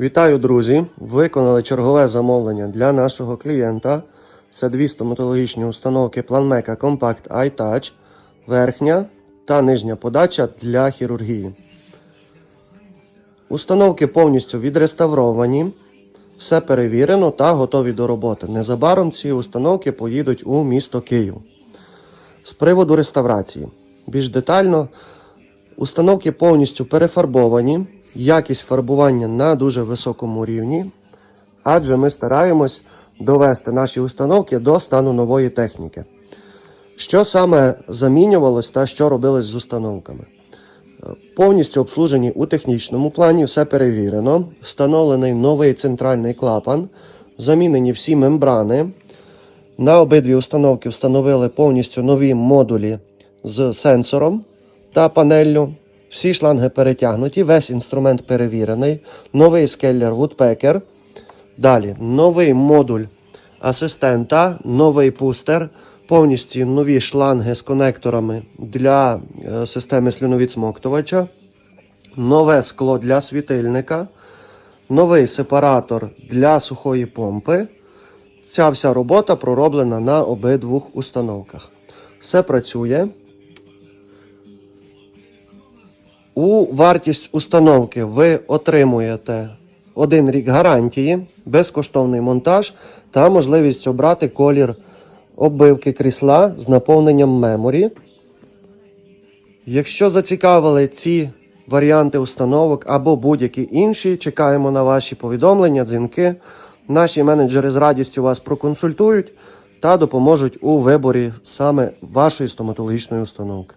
Вітаю, друзі! Виконали чергове замовлення для нашого клієнта. Це дві стоматологічні установки Planmeca Compact iTouch, верхня та нижня подача для хірургії. Установки повністю відреставровані, все перевірено та готові до роботи. Незабаром ці установки поїдуть у місто Київ. З приводу реставрації. Більш детально, установки повністю перефарбовані, якість фарбування на дуже високому рівні, адже ми стараємось довести наші установки до стану нової техніки. Що саме замінювалось та що робилось з установками? Повністю обслужені у технічному плані, все перевірено. Встановлений новий центральний клапан, замінені всі мембрани. На обидві установки встановили повністю нові модулі з сенсором та панеллю. Всі шланги перетягнуті, весь інструмент перевірений, новий скеллер Woodpecker. Далі новий модуль асистента, новий пустер, повністю нові шланги з конекторами для е, системи слюновідсмоктувача, нове скло для світильника, новий сепаратор для сухої помпи. Ця вся робота пророблена на обидвох установках. Все працює. У вартість установки ви отримуєте один рік гарантії, безкоштовний монтаж та можливість обрати колір оббивки крісла з наповненням меморі. Якщо зацікавили ці варіанти установок або будь-які інші, чекаємо на ваші повідомлення, дзвінки. Наші менеджери з радістю вас проконсультують та допоможуть у виборі саме вашої стоматологічної установки.